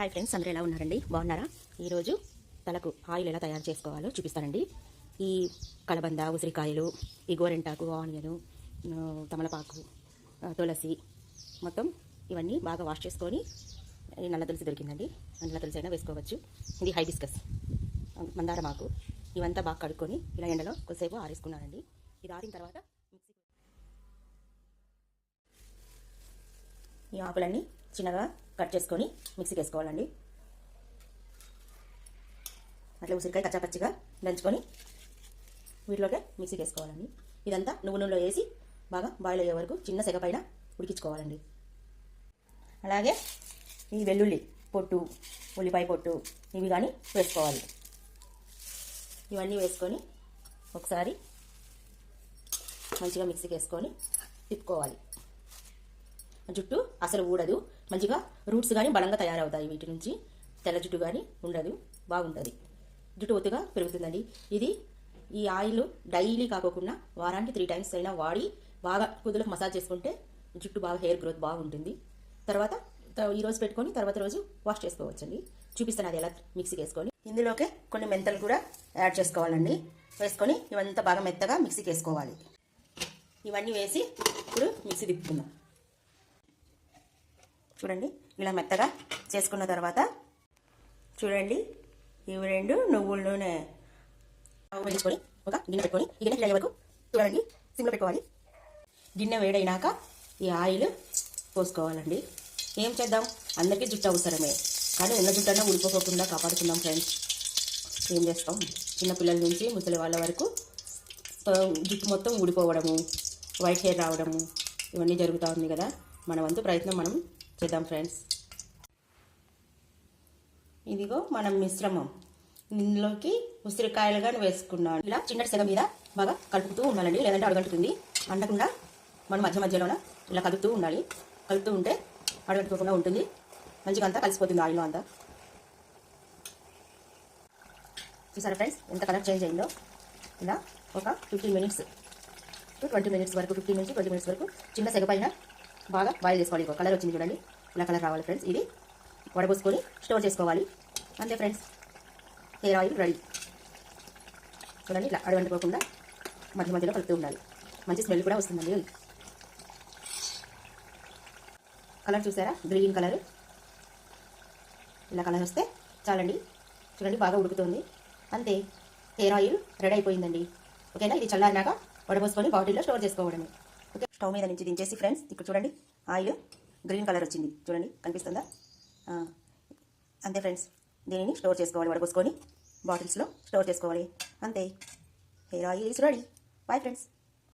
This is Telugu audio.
హాయ్ ఫ్రెండ్స్ అందరూ ఎలా ఉన్నారండి? బాగున్నారా? ఈరోజు తలకు ఆయిల్ ఎలా తయారు చేసుకోవాలో చూపిస్తానండి. ఈ కలబంద ఉసిరికాయలు ఈ గోరెంటాకు ఆనియను తమలపాకు తులసి మొత్తం ఇవన్నీ బాగా వాష్ చేసుకొని నల్ల తులసి దొరికిందండి. నల్ల తులసి అయినా వేసుకోవచ్చు. ఇది హైబిస్కస్ మందారమాకు ఇవంతా బాగా కడుక్కొని ఇలా ఎండలో కొద్దిసేపు ఆరేసుకున్నానండి. ఇది ఆరిన తర్వాత మిక్సీ ఈ ఆకులన్నీ చిన్నగా కట్ చేసుకొని మిక్సీకి వేసుకోవాలండి. అట్లా ఉసిరికాయ కచ్చాపచ్చిగా దంచుకొని వీటిలోకే మిక్సీకి వేసుకోవాలండి. ఇదంతా నువ్వు నూనెలో వేసి బాగా బాయిల్ అయ్యే వరకు చిన్న సెగ పైన ఉడికించుకోవాలండి. అలాగే ఈ వెల్లుల్లి పొట్టు ఉల్లిపాయ పొట్టు ఇవి కానీ వేసుకోవాలి. ఇవన్నీ వేసుకొని ఒకసారి మంచిగా మిక్సీకి వేసుకొని తిప్పుకోవాలి. జుట్టు అసలు ఊడదు. మంచిగా రూట్స్ కానీ బలంగా తయారవుతాయి వీటి నుంచి. తెల్ల జుట్టు కానీ ఉండదు. బాగుంటుంది. జుట్టు ఒత్తుగా పెరుగుతుందండి. ఇది ఈ ఆయిల్ డైలీ కాకోకుండా వారానికి త్రీ టైమ్స్ అయినా వాడి బాగా కుదులకు మసాజ్ చేసుకుంటే జుట్టు బాగా హెయిర్ గ్రోత్ బాగుంటుంది. తర్వాత ఈ రోజు పెట్టుకొని తర్వాత రోజు వాష్ చేసుకోవచ్చండి. చూపిస్తాను అది ఎలా మిక్సీకి వేసుకొని ఇందులోకే కొన్ని మెంతలు కూడా యాడ్ చేసుకోవాలండి. వేసుకొని ఇవంతా బాగా మెత్తగా మిక్సీకి వేసుకోవాలి ఇవన్నీ వేసి ఇప్పుడు మిక్సీ తిప్పుకుందాం. చూడండి ఇలా మెత్తగా చేసుకున్న తర్వాత చూడండి ఇవి రెండు నువ్వుల నూనె వేసుకొని ఒక గిన్నె పెట్టుకొని ఈ గిన్నె అయ్యే వరకు చూడండి సిమ్లో పెట్టుకోవాలి. గిన్నె వేడైనాక ఈ ఆయిల్ పోసుకోవాలండి. ఏం చేద్దాం? అందరికీ జుట్టు అవసరమే. కానీ ఉన్న జుట్టన్నా ఊడిపోకుండా కాపాడుకుందాం ఫ్రెండ్స్ ఏం చేస్తాం? చిన్నపిల్లల నుంచి ముసలి వాళ్ళ వరకు జుట్టు మొత్తం ఊడిపోవడము వైట్ హెయిర్ రావడము ఇవన్నీ జరుగుతూ ఉంది కదా. మన వంతు ప్రయత్నం మనం చేద్దాం ఫ్రెండ్స్. ఇదిగో మనం మిశ్రమం. ఇందులోకి ఉసిరికాయలుగా వేసుకున్నాను ఇలా చిన్న సెగ మీద బాగా కలుపుతూ ఉండాలండి. లేదంటే అడగంటుతుంది. అండకుండా మనం మధ్య మధ్యలోన ఇలా కలుపుతూ ఉండాలి. కలుపుతూ ఉంటే అడగట్టుకోకుండా ఉంటుంది. మంచిగా అంతా కలిసిపోతుంది ఆయిల్లో అంతా. చూసారా ఫ్రెండ్స్? ఎంత కలర్ చేంజ్ అయిందో. ఇలా ఒక fifteen minutes to twenty minutes వరకు ఫిఫ్టీన్ నుంచి ట్వంటీ మినిట్స్ వరకు చిన్న సెగ పైన బాగా బాయిల్ చేసుకోవాలి. ఇంకో కలర్ వచ్చింది చూడండి. ఇలా కలర్ రావాలి ఫ్రెండ్స్ ఇది వడపోసుకొని స్టోర్ చేసుకోవాలి. అంతే ఫ్రెండ్స్ హెయిర్ ఆయిల్ రెడీ చూడండి ఇట్లా అడగంటుకోకుండా మధ్య మధ్యలో కలుపుతూ ఉండాలి. మంచి స్మెల్ కూడా వస్తుందండి. కలర్ చూసారా? గ్రీన్ కలర్ ఇలా కలర్ వస్తే చాలండి. చూడండి బాగా ఉడుకుతుంది. అంతే. హెయిర్ ఆయిల్ రెడీ అయిపోయిందండి. ఓకేనా ఇది చల్లారినాక వడపోసుకొని బాటిల్లో స్టోర్ చేసుకోవడమే. స్టవ్ మీద నుంచి దించేసి ఫ్రెండ్స్ ఇక్కడ చూడండి ఆయిల్ గ్రీన్ కలర్ వచ్చింది. చూడండి కనిపిస్తుందా? అంతే ఫ్రెండ్స్ దీనిని స్టోర్ చేసుకోవాలి వడబోసుకొని బాటిల్స్లో స్టోర్ చేసుకోవాలి. అంతే. Hair oil is ready. Bye friends